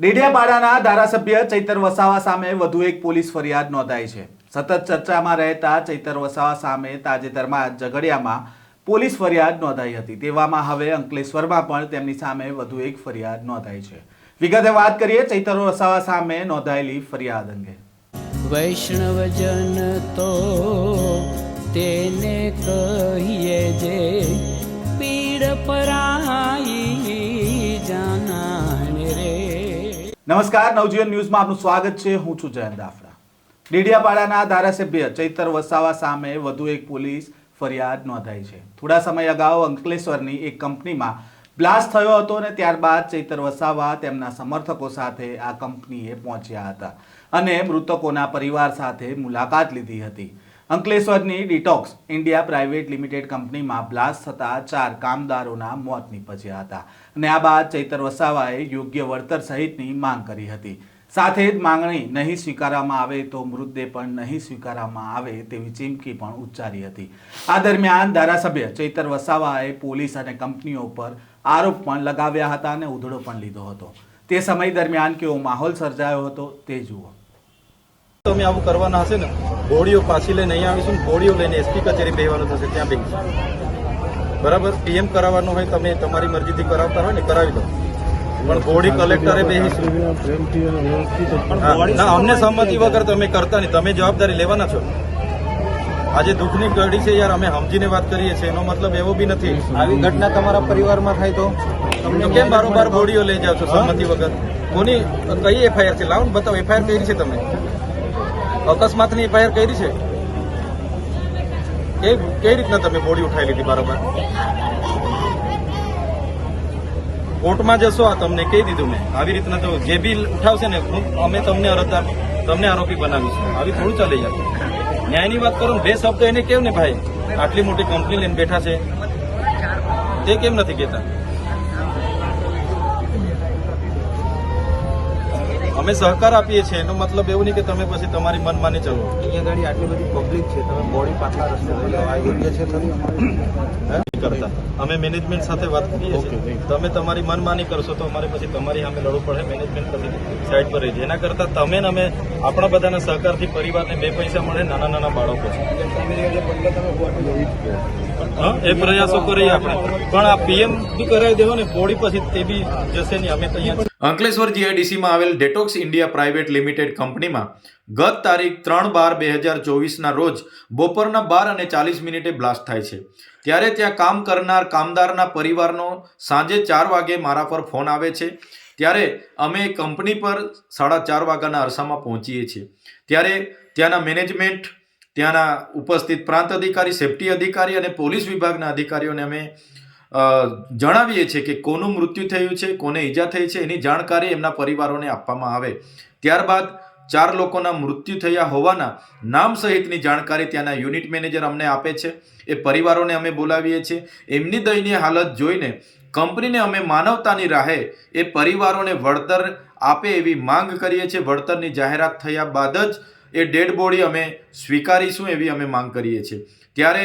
ડેડિયાપાડાના ધારાસભ્ય ચૈતર વસાવા સામે વધુ એક પોલીસ ફરિયાદ નોંધાઈ છે. સતત ચર્ચામાં રહેતા ચૈતર વસાવા સામે તાજેતરમાં ઝઘડિયામાં પોલીસ ફરિયાદ નોંધાઈ હતી. તેવામાં હવે અંકલેશ્વરમાં પણ તેમની સામે વધુ એક ફરિયાદ નોંધાઈ છે. વિગતે વાત કરીએ ચૈતર વસાવા સામે નોંધાયેલી ફરિયાદ અંગે. વૈષ્ણવજન તો તેને કહીએ જે પીડ પરાઈ નમસ્કાર, નવજીવન ન્યૂઝમાં આપનું સ્વાગત છે. હું છું જયંત દાફડા. ડેડિયાપાડાના ધારાસભ્ય ચૈતર વસાવા સામે વધુ એક પોલીસ ફરિયાદ નોંધાઈ છે. થોડા સમય અગાઉ અંકલેશ્વરની એક કંપનીમાં બ્લાસ્ટ થયો હતો અને ત્યારબાદ ચૈતર વસાવા તેમના સમર્થકો સાથે આ કંપનીએ પહોંચ્યા હતા અને મૃતકોના પરિવાર સાથે મુલાકાત લીધી હતી. અંકલેશ્વરની ડિટોક્સ ઇન્ડિયા પ્રાઇવેટ લિમિટેડ કંપનીમાં બ્લાસ્ટ થતા ચાર કામદારોના મોત નીપજ્યા હતા અને આ બાદ ચૈતર વસાવાએ યોગ્ય વળતર સહિતની માંગ કરી હતી. સાથે જ માંગણી નહીં સ્વીકારવામાં આવે તો મૃતદેહ પણ નહીં સ્વીકારવામાં આવે તેવી ચીમકી પણ ઉચ્ચારી હતી. આ દરમિયાન ધારાસભ્ય ચૈતર વસાવાએ પોલીસ અને કંપનીઓ પર આરોપ પણ લગાવ્યા હતા અને ઉધડો પણ લીધો હતો. તે સમય દરમિયાન કેવો માહોલ સર્જાયો હતો તે જુઓ. તમે આવું કરવાના હશે ને? બોડીઓ પાછી લઈને અહીંયા આવીશું ને બોડીઓ લઈને એસપી કચેરી બેહવાનું થશે ત્યાં બેસીશું બરાબર? પીએમ કરાવવાનું હોય તમે તમારી મરજીથી કરાવતા હોય ને કરાવી દો. પણ બોડી કલેક્ટરે બેસીશું ના અમને સંમતિ વગર તમે કરતા નહીં. તમે જવાબદારી લેવાના છો. આજે દુઃખની ઘડી છે યાર અમે સમજીને વાત કરીએ છીએ. એનો મતલબ એવો બી નથી. આવી ઘટના તમારા પરિવારમાં થાય તો? તમને કેમ બારોબાર બોડીઓ લઈ જાવ છો સંમતિ વગર? કોની કઈ એફઆઈઆર છે? લાવો ને બતાવો. એફઆઈઆર કઈ છે તમે? અકસ્માતની એફઆઈઆર કરી છે? કઈ કઈ રીતના તમે બોડી ઉઠાવી લીધી બરોબર? કોર્ટમાં જશો, આ તમને કહી દીધું મેં. આવી રીતના તો જે બી ઉઠાવશે ને અમે તમને અરજદાર તમને આરોપી બનાવીશું. આવી થોડું ચાલે યાર. ન્યાયની વાત કરો, બે શબ્દ એને કેમ ને ભાઈ? આટલી મોટી કંપની લઈને બેઠા છે. તે કેમ નથી કહેતા? અમે સહકાર આપીએ છીએ એનો મતલબ એવું નહીં કે તમે પછી તમારી મનમાની ચલો. અહીંયા ગાડી આટલી બધી પબ્લિક છે તમે બોડી પાછલા રસ્તે લઈ લો આ યોગ્ય છે ખરી? નથી કરતા. અમે મેનેજમેન્ટ સાથે વાત કરીએ છીએ. તમે તમારી મનમાની કરશો તો અમારે પછી તમારી સામે લડવું પડે મેનેજમેન્ટ પછી સાઈડ પર રહી એના કરતા તમે ને અમે આપણા બધાના સહકારથી પરિવારને બે પૈસા મળે નાના નાના બાળકો છે. એ પ્રયાસો કરીએ આપણે. પણ આ પીએમ બી કરાવી દેવો ને બોડી પછી તે બી જશે નહીં. અમે તો અંકલેશ્વર જીઆઈડીસીમાં આવેલ ડેટોક્સ ઇન્ડિયા પ્રાઇવેટ લિમિટેડ કંપનીમાં ગત તારીખ ત્રણ બાર બે હજાર ચોવીસના રોજ બપોરના બાર અને ચાલીસ મિનિટે બ્લાસ્ટ થાય છે. ત્યારે ત્યાં કામ કરનાર કામદારના પરિવારનો સાંજે ચાર વાગે મારા પર ફોન આવે છે. ત્યારે અમે કંપની પર સાડા ચાર વાગ્યાના અરસામાં પહોંચીએ છીએ. ત્યારે ત્યાંના મેનેજમેન્ટ, ત્યાંના ઉપસ્થિત પ્રાંત અધિકારી, સેફટી અધિકારી અને પોલીસ વિભાગના અધિકારીઓને અમે જણાવીએ છીએ કે કોનું મૃત્યુ થયું છે, કોને ઈજા થઈ છે, એની જાણકારી એમના પરિવારોને આપવામાં આવે. ત્યારબાદ ચાર લોકોના મૃત્યુ થયા હોવાના નામ સહિતની જાણકારી ત્યાંના યુનિટ મેનેજર અમને આપે છે. એ પરિવારોને અમે બોલાવીએ છીએ. એમની દયનીય હાલત જોઈને કંપનીને અમે માનવતાની રાહે એ પરિવારોને વળતર આપે એવી માંગ કરીએ છીએ. વળતરની જાહેરાત થયા બાદ જ એ ડેડ બોડી અમે સ્વીકારીશું એવી અમે માંગ કરીએ છીએ. ત્યારે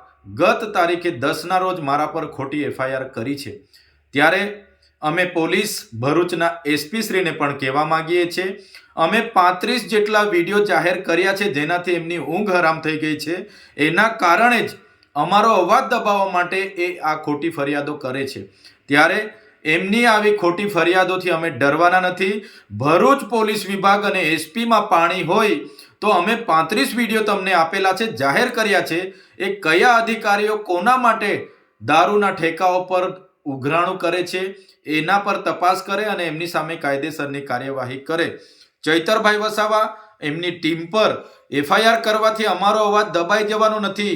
ગત તારીખે દસના રોજ મારા પર ખોટી એફઆઈઆર કરી છે. ત્યારે અમે પોલીસ ભરૂચના એસપી શ્રીને પણ કહેવા માંગીએ છીએ. અમે પાંત્રીસ જેટલા વીડિયો જાહેર કર્યા છે જેનાથી એમની ઊંઘ હરામ થઈ ગઈ છે. એના કારણે જ અમારો અવાજ દબાવવા માટે એ આ ખોટી ફરિયાદો કરે છે. ત્યારે એમની આવી ખોટી ફરિયાદોથી અમે ડરવાના નથી. ભરૂચ પોલીસ વિભાગ અને એસપીમાં પાણી હોય તો અમે પાંત્રીસ વીડિયો તમને આપેલા છે, જાહેર કર્યા છે, એ કયા અધિકારીઓ કોના માટે દારૂના ઠેકાઓ પર ઉઘરાણું કરે છે, એના પર તપાસ કરે અને એમની સામે કાયદેસરની કાર્યવાહી કરે. ચૈતરભાઈ વસાવા એમની ટીમ પર એફઆઈઆર કરવાથી અમારો અવાજ દબાઈ જવાનો નથી.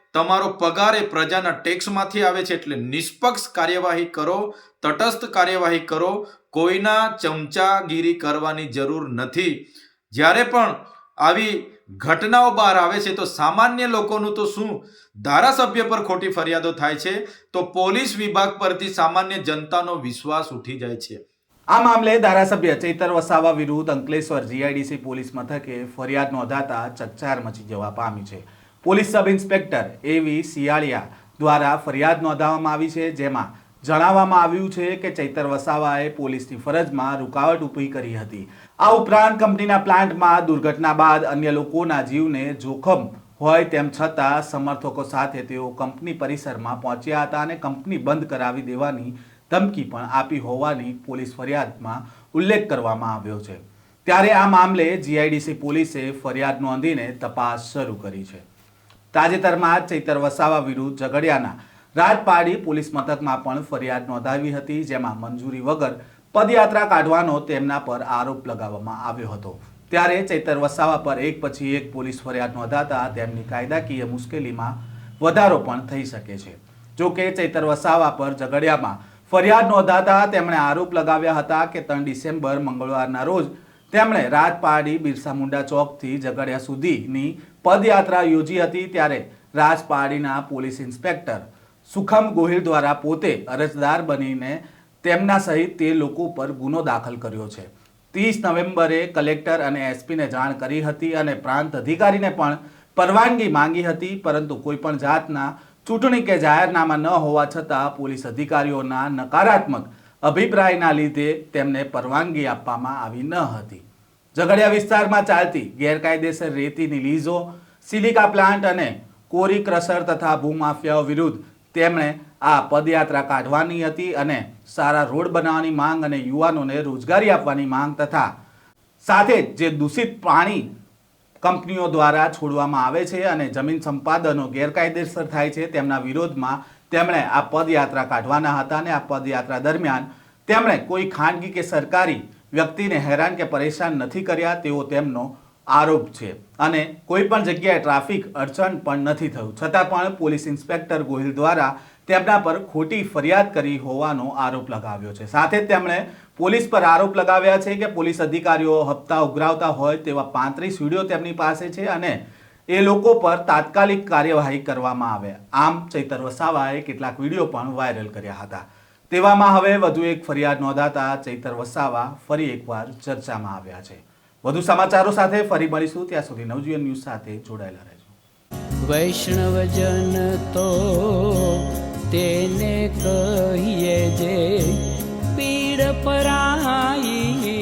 તમારો પગાર એ પ્રજાના ટેક્સમાંથી આવે છે એટલે નિષ્પક્ષ કાર્યવાહી કરો, તટસ્થ કાર્યવાહી કરો, કોઈના ચમચાગીરી કરવાની જરૂર નથી. જ્યારે પણ આવી ઘટનાઓ બહાર આવે છે તો સામાન્ય લોકોનું તો શું? ધારાસભ્ય પર ખોટી ફરિયાદો થાય છે તો પોલીસ વિભાગ પરથી સામાન્ય જનતાનો વિશ્વાસ ઉઠી જાય છે. આ મામલે ધારાસભ્ય ચૈતર વસાવા વિરુદ્ધ અંકલેશ્વર જીઆઈડીસી પોલીસ મથકે ફરિયાદ નોંધાતા ચકચાર મચી જવા પામી છે. પોલીસ સબ ઇન્સ્પેક્ટર એવી સિયાળિયા દ્વારા ફરિયાદ નોંધાવવામાં આવી છે, જેમાં જણાવવામાં આવ્યું છે કે ચૈતર વસાવાએ પોલીસની ફરજમાં રૂકાવટ ઊભી કરી હતી. આ ઉપરાંત કંપનીના પ્લાન્ટમાં દુર્ઘટના બાદ અન્ય લોકોના જીવને જોખમ હોય તેમ છતાં સમર્થકો સાથે તેઓ કંપની પરિસરમાં પહોંચ્યા હતા અને કંપની બંધ કરાવી દેવાની ધમકી પણ આપી હોવાની પોલીસ ફરિયાદમાં ઉલ્લેખ કરવામાં આવ્યો છે. ત્યારે આ મામલે જીઆઈડીસી પોલીસે ફરિયાદ નોંધીને તપાસ શરૂ કરી છે. તાજેતરમાં ચૈતર વસાવા વિરુદ્ધ ઝઘડિયાના રાજપાડી પોલીસ મથકમાં પણ ફરિયાદ નોંધાવી હતી, જેમાં મંજૂરી વગર પદયાત્રા કાઢવાનો તેમના પર આરોપ લગાવવામાં આવ્યો હતો. ત્યારે ચૈતર વસાવા પર એક પછી એક પોલીસ ફરિયાદ નોંધાતા તેમની કાયદાકીય મુશ્કેલીમાં વધારો પણ થઈ શકે છે. જો કે ચૈતર વસાવા પર ઝઘડિયામાં ફરિયાદ નોંધાતા તેમણે આરોપ લગાવ્યા હતા કે ત્રણ ડિસેમ્બર મંગળવારના રોજ તેમણે રાજપાડી બિરસા મુંડા ચોકથી ઝઘડિયા સુધીની પદયાત્રા યોજી હતી ત્યારે રાજપાડીના પોલીસ ઇન્સ્પેક્ટર સુખમ ગોહિલ દ્વારા પોતે અરજદાર બનીને તેમના સહિત તે લોકો પર ગુનો દાખલ કર્યો છે. ત્રીસ નવેમ્બરે કલેક્ટર અને એસપીને જાણ કરી હતી અને પ્રાંત અધિકારીને પણ પરવાનગી માંગી હતી, પરંતુ કોઈપણ જાતના ચૂંટણી કે જાહેરનામા ન હોવા છતાં પોલીસ અધિકારીઓના નકારાત્મક અભિપ્રાયના લીધે તેમને પરવાનગી આપવામાં આવી ન હતી. ઝઘડિયા વિસ્તારમાં ચાલતી ગેરકાયદેસર રેતીની લીઝો, સિલિકા પ્લાન્ટ અને કોરી ક્રસર તથા ભૂમાફિયાઓ વિરુદ્ધ તેમણે આ પદયાત્રા કાઢવાની હતી અને સારા રોડ બનાવવાની માંગ અને યુવાનોને રોજગારી આપવાની માંગ તથા સાથે જ દૂષિત પાણી કંપનીઓ દ્વારા છોડવામાં આવે છે અને જમીન સંપાદનો ગેરકાયદેસર થાય છે તેમના વિરોધમાં તેમણે આ પદયાત્રા કાઢવાના હતા અને આ પદયાત્રા દરમિયાન તેમણે કોઈ ખાનગી કે સરકારી વ્યક્તિને હેરાન કે પરેશાન નથી કર્યા તેવો તેમનો આરોપ છે. અને કોઈ પણ જગ્યાએ ટ્રાફિક અડચણ પણ નથી થયું. છતાં પણ પોલીસ ઇન્સ્પેક્ટર ગોહિલ દ્વારા તેમના પર ખોટી ફરિયાદ કરી હોવાનો આરોપ લગાવ્યો છે. સાથે જ તેમણે પોલીસ પર આરોપ લગાવ્યા છે કે પોલીસ અધિકારીઓ હપ્તા ઉઘરાવતા હોય તેવા પાંત્રીસ વીડિયો તેમની પાસે છે અને એ લોકો પર તાત્કાલિક કાર્યવાહી કરવામાં આવે. આમ ચૈતર વસાવાએ કેટલાક વીડિયો પણ વાયરલ કર્યા હતા. તેવામાં હવે વધુ એક ફરિયાદ નોંધાતા ચૈતર વસાવા ફરી એકવાર ચર્ચામાં આવ્યા છે. વધુ સમાચારો સાથે ફરી મળીશું. ત્યાં સુધી નવજીવન ન્યૂઝ સાથે જોડાયેલા રહેજો. વૈષ્ણવજન તો તેને કહીએ જે પીડ પરાઈ